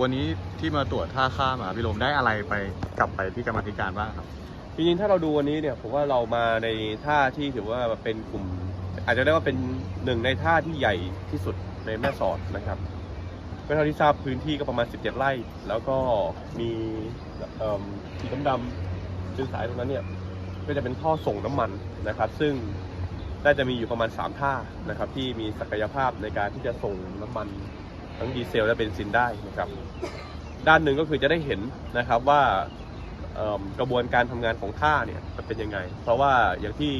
วันนี้ที่มาตรวจท่าข้ามอะพี่ลมได้อะไรไปกลับไปที่กรรมธิการบ้างครับจริงๆถ้าเราดูวันนี้เนี่ยผมว่าเรามาในท่าที่ถือว่าเป็นกลุ่ม อาจจะได้ว่าเป็นหนึ่งในท่าที่ใหญ่ที่สุดในแม่สอดนะครับก็เท่าที่ทราบพื้นที่ก็ประมาณ 17 ไร่ แล้วก็มีเอิ่มสีดำๆเส้นสายตรงนั้นเนี่ยก็จะเป็นท่อส่งน้ำมันนะครับ ซึ่งน่าจะมีอยู่ประมาณ 3 ท่านะครับ ที่มีศักยภาพในการที่จะส่งน้ำมัน ทั้งดีเซลและเบนซินได้นะครับ ด้านหนึ่งก็คือจะได้เห็นนะครับว่ากระบวนการทำงานของท่าเนี่ยมันเป็นยังไง เพราะว่าอย่างที่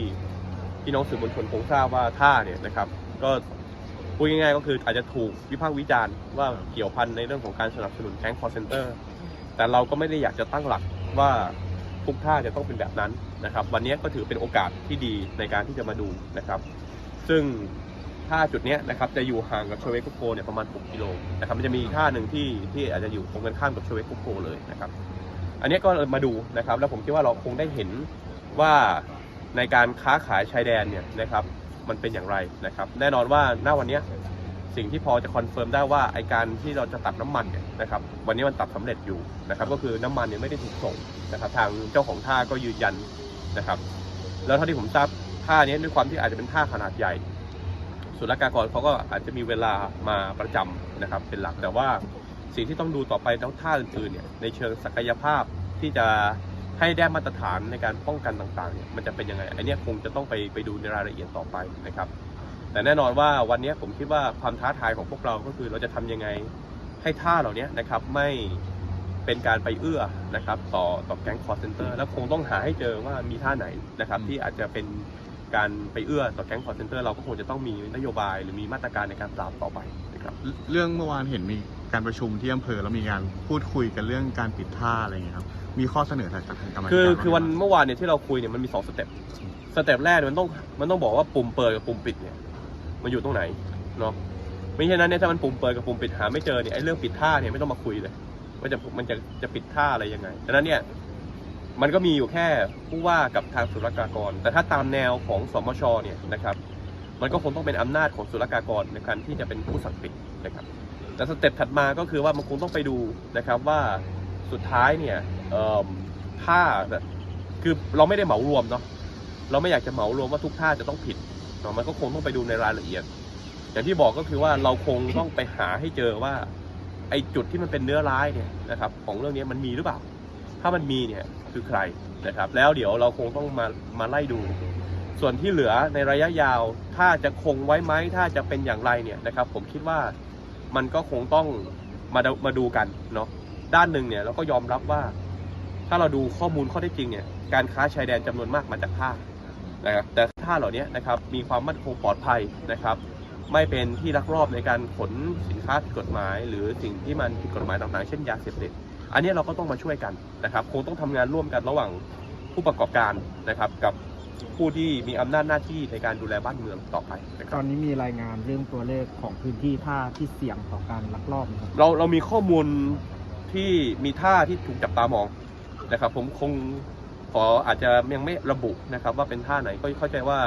พี่น้องสื่อมวลชนคงทราบว่าท่าเนี่ยนะครับก็พูดง่ายๆก็คืออาจจะถูกวิพากษ์วิจารณ์ว่าเกี่ยวพันในเรื่องของการสนับสนุนแก๊งคอร์เซนเตอร์แต่เราก็ไม่ได้อยากจะตั้งหลักว่าทุกท่าจะต้องเป็นแบบนั้นนะครับ วันนี้ก็ถือเป็นโอกาสที่ดีในการที่จะมาดูนะครับ ซึ่ง ท่าจุดนี้นะครับจะอยู่ห่างกับชเวกุโกเนี่ยประมาณ 6 กิโลนะครับมันจะมีท่าหนึ่งที่ที่อาจจะอยู่ตรงกันข้ามกับชเวกุโกเลยนะครับอันนี้ก็มาดูนะครับแล้วผมคิดว่าเราคงได้เห็นว่าในการค้าขายชายแดนเนี่ยนะครับมันเป็นอย่างไรนะครับแน่นอนว่าณวันนี้สิ่งที่พอจะคอนเฟิร์มได้ว่าไอการที่เราจะตัดน้ำมันเนี่ยนะครับวันนี้มันตัดสำเร็จอยู่นะครับก็คือน้ำมันเนี่ยไม่ได้ถูกส่งนะครับทางเจ้าของท่าก็ยืนยันนะครับแล้วเท่าที่ผมทราบท่านี้ด้วยความที่อาจจะเป็นท่าขนาดใหญ่ ศุลกากรเขาก็อาจจะมีเวลามาประจำนะครับเป็นหลักแต่ว่าสิ่งที่ต้องดูต่อไปทั้งท่าอื่นๆเนี่ยในเชิงศักยภาพที่จะให้ได้มาตรฐานในการป้องกันต่างๆเนี่ยมันจะเป็นยังไงอันนี้คงจะต้องไปไปดูในรายละเอียดต่อไปนะครับ แต่แน่นอนว่าวันนี้ผมคิดว่าความท้าทายของพวกเราก็คือเราจะทำยังไงให้ท่าเหล่านี้นะครับไม่เป็นการไปเอื้อนะครับต่อต่อแก๊งคอร์เซนเตอร์แล้วคงต้องหาให้เจอว่ามีท่าไหนนะครับที่อาจจะเป็น การไปเอื้อต่อแก๊งคอร์เซนเตอร์เราก็คงจะต้องมีนโยบายหรือมีมาตรการในการปราบต่อไปนะครับเรื่องเมื่อวานเห็นมีการประชุมที่อำเภอแล้วมีการพูดคุยกันเรื่องการปิดท่าอะไรอย่างเงี้ยครับมีข้อเสนอจากทางกรรมาธิการคือบ้างไหมคือวันเมื่อวานเนี่ยที่เราคุยเนี่ยมันมีสองสเต็ปสเต็ปแรกเนี่ยมันต้องมันต้องบอกว่าปุ่มเปิดกับปุ่มปิดเนี่ยมันอยู่ตรงไหนเนาะไม่ใช่นั้นเนี่ยถ้ามันปุ่มเปิดกับปุ่มปิดหาไม่เจอเนี่ยไอ้เรื่องปิดท่าเนี่ยไม่ต้องมาคุยเลยว่าจะมันจะจะปิดท่าอะไรยังไงดังนั้นเนี่ย มันก็มีอยู่แค่ผู้ว่ากับทางศุลกากร แต่ถ้าตามแนวของสมชเนี่ยนะครับมันก็คงต้องเป็นอำนาจของศุลกากรในการที่จะเป็นผู้สั่งปิดนะครับแต่สเต็ปถัดมาก็คือว่ามันคงต้องไปดูนะครับว่าสุดท้ายเนี่ยเอิ่มท่าคือเราไม่ได้เหมารวมเนาะเราไม่อยากจะเหมารวมว่าทุกท่าจะต้องผิดเนาะมันก็คงต้องไปดูในรายละเอียด อย่างที่บอกก็คือว่าเราคงต้องไปหาให้เจอว่าไอ้จุดที่มันเป็นเนื้อร้ายเนี่ยนะครับของเรื่องนี้มันมีหรือเปล่า ถ้ามันมีเนี่ย คือใครนะครับแล้วเดี๋ยวเราคงต้องมามาไล่ดู ส่วนที่เหลือในระยะยาว ถ้าจะคงไว้ไหมถ้าจะเป็นอย่างไรเนี่ยนะครับผมคิดว่ามันก็คงต้องมาดมาดูกันเนาะด้านหนึ่งเนี่ยเราก็ยอมรับว่า ถ้าเราดูข้อมูลข้อเท็จจริงเนี่ยการค้าชายแดนจำนวนมากมาจากท่านะครับแต่ท่าเหล่านี้นะครับมีความมั่นคงปลอดภัยนะครับไม่เป็นที่ลักลอบในการขนสินค้าผิดกฎหมาย หรือสิ่งที่มันผิดกฎหมายต่างๆ เช่นยาเสพติด อันนี้เราก็ต้องมาช่วยกันนะครับคงต้องทำงานร่วมกันระหว่างผู้ประกอบการนะครับ กับผู้ที่มีอำนาจหน้าที่ในการดูแลบ้านเมืองต่อไปนะคตรัอบนนี้มีรายงานเรื่องตัวเลขของพื้นที่ท่าที่เสี่ยงต่อการลักลอบนะครับเราเรามีข้อมูลที่มีท่าที่ถูกจับตามองนะครับ ผมคงขออาจจะยังไม่ระบุนะครับ ว่าเป็นท่าไหนก็เข้าใจว่า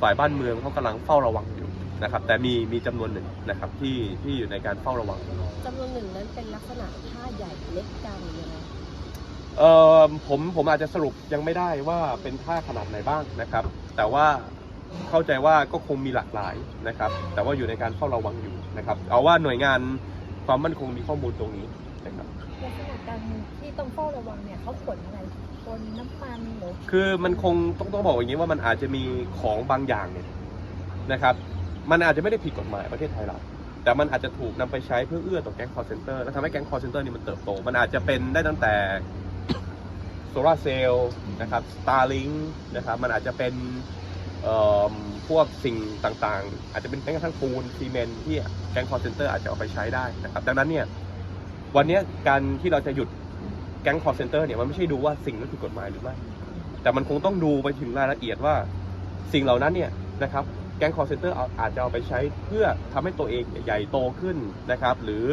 ฝ่ายบ้านเมืองเขากำลังเฝ้าระวังอยู่นะครับ แต่มีมีจำนวนหนึ่งนะครับที่ที่อยู่ในการเฝ้าระวังจำนวนหนึ่งนั้น เป็นลักษณะท่าใหญ่เล็กกลางหรือยังไงเออผมผมอาจจะสรุปยังไม่ได้ว่าเป็นท่าขนาดไหนบ้างนะครับ แต่ว่าเข้าใจว่าก็คงมีหลากหลายนะครับ แต่ว่าอยู่ในการเฝ้าระวังอยู่นะครับ เอาว่าหน่วยงานความมั่นคงมีข้อมูลตรงนี้นะครับลักษณะการที่ต้องเฝ้าระวังเนี่ยเขาขนอะไรขนน้ำมันหรือคือมันคงต้องต้องบอกอย่างนี้ว่ามันอาจจะมีของบางอย่างเนี่ยนะครับ มันอาจจะไม่ได้ผิดกฎหมายประเทศไทยเรา แต่มันอาจจะถูกนำไปใช้เพื่อเอื้อต่อแก๊งคอร์เซนเตอร์และทำให้แก๊งคอร์เซนเตอร์นี่มันเติบโต มันอาจจะเป็นได้ตั้งแต่โซลาเซลล์นะครับสตาร์ลิงนะครับมันอาจจะเป็นพวกสิ่งต่างๆ อาจจะเป็นแม้กระทั่งปูนซีเมนที่แก๊งคอร์เซนเตอร์อาจจะเอาไปใช้ได้นะครับดังนั้นเนี่ยวันนี้การที่เราจะหยุดแก๊งคอร์เซนเตอร์เนี่ยมันไม่ใช่ดูว่าสิ่งนั้นผิดกฎหมายหรือไม่แต่มันคงต้องดูไปถึงรายละเอียดว่าสิ่งเหล่านั้นเนี่ยนะครับ แก๊งคอร์เซนเตอร์อาจจะเอาไปใช้เพื่อทำให้ตัวเองใหญ่โตขึ้นนะครับ หรือ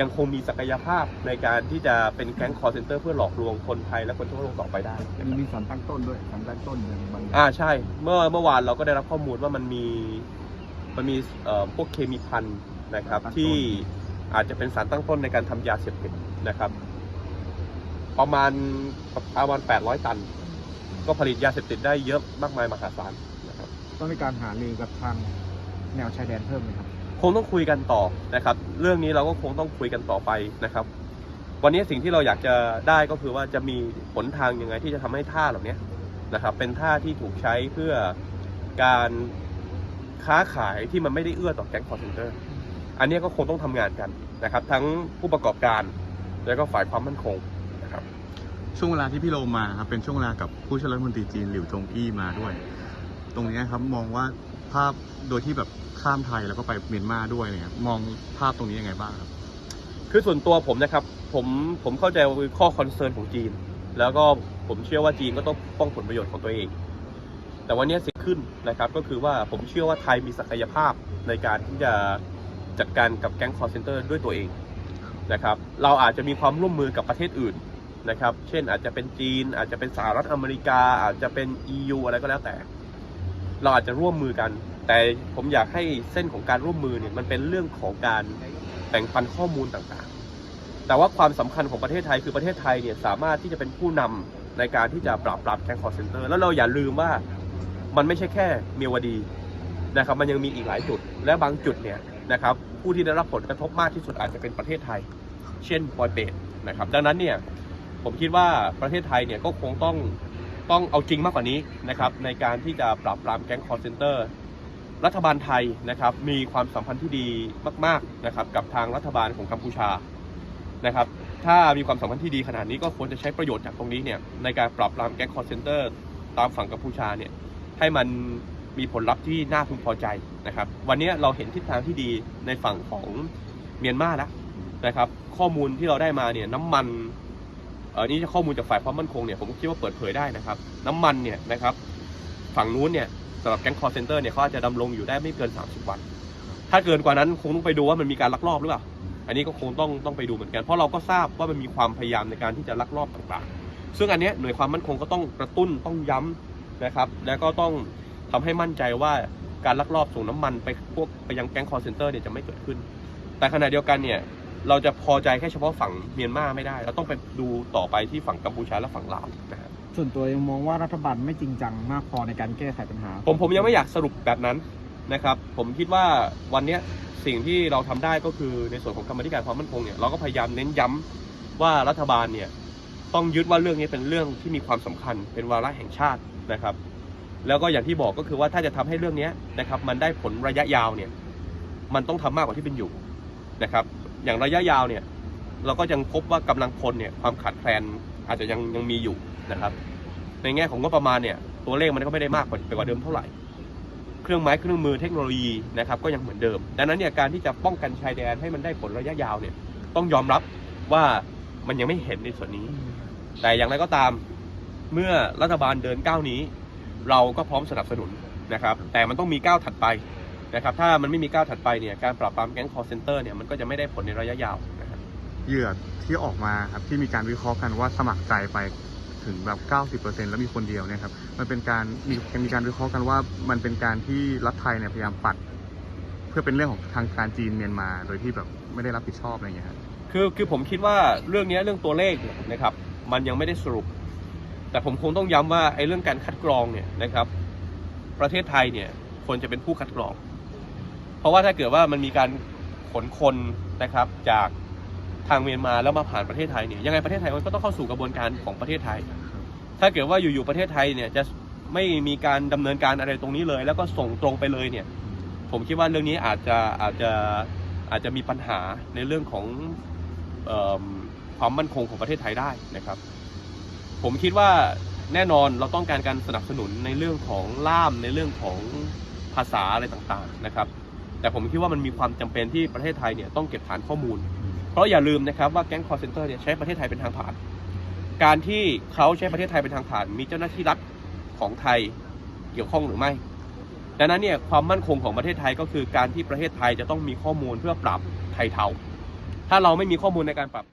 ยังคงมีศักยภาพในการที่จะเป็นแก๊งคอร์เซนเตอร์เพื่อหลอกลวงคนไทยและคนทั่วโลกต่อไปได้นะคมีรับมีสารตั้งต้นด้วยสารตั้งต้นอย่างบางอย่างอ่าใช่ เมื่อเมื่อวานเราก็ได้รับข้อมูลว่ามันมีมันมีเอ่อพวกเคมีพันนะครับที่อาจจะเป็นสารตั้งต้นในการทำยาเสพติดนะครับ ประมาณประมาณ800 ตัน ก็ผลิตยาเสพติดได้เยอะมากมายมหาศาลนะครับ ต้องมีการหารือกับทางแนวชายแดนเพิ่มไหมครับ คงต้องคุยกันต่อนะครับ เรื่องนี้เราก็คงต้องคุยกันต่อไปนะครับ วันนี้สิ่งที่เราอยากจะได้ก็คือว่าจะมีหนทางยังไงที่จะทำให้ท่าเหล่านี้นะครับ เป็นท่าที่ถูกใช้เพื่อการค้าขายที่มันไม่ได้เอื้อต่อแก๊งคอร์เซนเตอร์อันนี้ก็คงต้องทำงานกันนะครับ ทั้งผู้ประกอบการแล้วก็ฝ่ายความมั่นคงนะครับช่วงเวลาที่พี่โรมมาครับเป็นช่วงเวลากับผู้ช่วยรัฐมนตรีจีนหลิวจงอี้มาด้วย ตรงนี้ครับมองว่าภาพโดยที่แบบข้ามไทยแล้วก็ไปเมียนมาด้วยเนี่ยมองภาพตรงนี้ยังไงบ้างครับ คือส่วนตัวผมนะครับ ผมผมเข้าใจข้อคอนเซิร์นของจีน แล้วก็ผมเชื่อว่าจีนก็ต้องป้องผลประโยชน์ของตัวเอง แต่วันนี้สิ่งขึ้นนะครับ ก็คือว่าผมเชื่อว่าไทยมีศักยภาพในการที่จะจัดการกับแก๊งคอร์เซนเตอร์ด้วยตัวเองนะครับ เราอาจจะมีความร่วมมือกับประเทศอื่นนะครับ เช่นอาจจะเป็นจีน อาจจะเป็นสหรัฐอเมริกา อาจจะเป็น EU อะไรก็แล้วแต่ เราอาจจะร่วมมือกัน แต่ผมอยากให้เส้นของการร่วมมือเนี่ยมันเป็นเรื่องของการแบ่งปันข้อมูลต่างๆ แต่ว่าความสำคัญของประเทศไทยคือประเทศไทยเนี่ยสามารถที่จะเป็นผู้นำในการที่จะปราบปรามแก๊งคอร์เซนเตอร์แล้วเราอย่าลืมว่ามันไม่ใช่แค่เมียวดีนะครับมันยังมีอีกหลายจุด และบางจุดเนี่ยนะครับผู้ที่ได้รับผลกระทบมากที่สุดอาจจะเป็นประเทศไทย เช่นปอยเปตนะครับดังนั้นเนี่ยผมคิดว่าประเทศไทยเนี่ยก็คงต้อง ต้องเอาจริงมากกว่านี้นะครับในการที่จะปราบปรามแก๊งคอร์เซนเตอร์รัฐบาลไทยนะครับมีความสัมพันธ์ที่ดีมากๆนะครับกับทางรัฐบาลของกัมพูชานะครับถ้ามีความสัมพันธ์ที่ดีขนาดนี้ก็ควรจะใช้ประโยชน์จากตรงนี้เนี่ยในการปราบปรามแก๊งคอร์เซนเตอร์ตามฝั่งกัมพูชาเนี่ยให้มันมีผลลัพธ์ที่น่าพึงพอใจนะครับ วันนี้เราเห็นทิศทางที่ดีในฝั่งของเมียนมาแล้วนะครับ ข้อมูลที่เราได้มาเนี่ยน้ำมัน ออนี่ข้อมูลจากฝ่ายความมั่นคงเนี่ยผมคิดว่าเปิดเผยได้นะครับ น้ำมันเนี่ยนะครับฝั่งนู้นเนี่ยสำหรับแก๊งคอร์เซนเตอร์เนี่ยเขาอาจจะดำรงอยู่ได้ไม่เกิน 30 วัน ถ้าเกินกว่านั้นคงต้องไปดูว่ามันมีการลักลอบหรือเปล่า อันนี้ก็คงต้องต้องไปดูเหมือนกัน เพราะเราก็ทราบว่ามันมีความพยายามในการที่จะลักลอบต่างๆ ซึ่งอันนี้หน่วยความมั่นคงก็ต้องกระตุ้นต้องย้ำนะครับ แล้วก็ต้องทำให้มั่นใจว่าการลักลอบส่งน้ำมันไปพวกไปยังแก๊งคอร์เซนเตอร์เนี่ยจะไม่เกิดขึ้น แต่ขณะเดียวกันเนี่ย เราจะพอใจแค่เฉพาะฝั่งเมียนมาไม่ได้ เราต้องไปดูต่อไปที่ฝั่งกัมพูชาและฝั่งลาวนะครับส่วนตัวยังมองว่ารัฐบาลไม่จริงจังมากพอในการแก้ไขปัญหา ผมผมยังไม่อยากสรุปแบบนั้นนะครับ ผมคิดว่าวันเนี้ยสิ่งที่เราทำได้ก็คือในส่วนของกรรมาธิการความมั่นคงเนี่ยเราก็พยายามเน้นย้ำว่ารัฐบาลเนี่ยต้องยึดว่าเรื่องนี้เป็นเรื่องที่มีความสำคัญเป็นวาระแห่งชาตินะครับ แล้วก็อย่างที่บอกก็คือว่าถ้าจะทำให้เรื่องเนี้ยนะครับมันได้ผลระยะยาวเนี่ยมันต้องทำมากกว่าที่เป็นอยู่นะครับ อย่างระยะยาวเนี่ยเราก็ยังพบว่ากำลังพลเนี่ยความขาดแคลนอาจจะยังยังมีอยู่นะครับ ในแง่ของงบประมาณเนี่ยตัวเลขมันก็ไม่ได้มากกว่าไปกว่าเดิมเท่าไหร่ เครื่องไม้เครื่องมือเทคโนโลยีนะครับก็ยังเหมือนเดิม ดังนั้นเนี่ยการที่จะป้องกันชายแดนให้มันได้ผลระยะยาวเนี่ยต้องยอมรับว่ามันยังไม่เห็นในส่วนนี้ แต่อย่างไรก็ตามเมื่อรัฐบาลเดินก้าวนี้ เราก็พร้อมสนับสนุนนะครับ แต่มันต้องมีก้าวถัดไป นะครับถ้ามันไม่มีก้าวถัดไปเนี่ยการปราบปรามแก๊งคอร์เซนเตอร์เนี่ยมันก็จะไม่ได้ผลในระยะยาวนะครับเหยื่อที่ออกมาครับที่มีการวิเคราะห์กันว่าสมัครใจไปถึงแบบ 90%แล้วมีคนเดียวเนี่ยครับมันเป็นการมีมีการวิเคราะห์กันว่ามันเป็นการที่รัฐไทยเนี่ยพยายามปัด เพื่อเป็นเรื่องของทางการจีนเมียนมา โดยที่แบบไม่ได้รับผิดชอบอะไรอย่างเงี้ยครับคือคือผมคิดว่าเรื่องเนี้ยเรื่องตัวเลขเนี่ยนะครับมันยังไม่ได้สรุป แต่ผมคงต้องย้ำว่าไอ้เรื่องการคัดกรองเนี่ยนะครับ ประเทศไทยเนี่ยควรจะเป็นผู้คัดกรอง เพราะว่าถ้าเกิดว่ามันมีการขนคนนะครับจากทางเมียนมาแล้วมาผ่านประเทศไทยเนี่ยยังไงประเทศไทยมันก็ต้องเข้าสู่กระบวนการของประเทศไทย ถ้าเกิดว่าอยู่ๆประเทศไทยเนี่ยจะไม่มีการดำเนินการอะไรตรงนี้เลย แล้วก็ส่งตรงไปเลยเนี่ย ผมคิดว่าเรื่องนี้อาจจะอาจจะอาจจะมีปัญหาในเรื่องของเอความมั่นคงของประเทศไทยได้นะครับ ผมคิดว่าแน่นอนเราต้องการการสนับสนุนในเรื่องของล่ามในเรื่องของภาษาอะไรต่างๆนะครับ แต่ผมคิดว่ามันมีความจำเป็นที่ประเทศไทยเนี่ยต้องเก็บฐานข้อมูล เพราะอย่าลืมนะครับว่าแก๊งคอร์เซนเตอร์เนี่ยใช้ประเทศไทยเป็นทางผ่าน การที่เขาใช้ประเทศไทยเป็นทางผ่าน มีเจ้าหน้าที่รัฐของไทยเกี่ยวข้องหรือไม่ ดังนั้นเนี่ยความมั่นคงของประเทศไทยก็คือการที่ประเทศไทยจะต้องมีข้อมูลเพื่อปรับไทยเทาถ้าเราไม่มีข้อมูลในการปรับ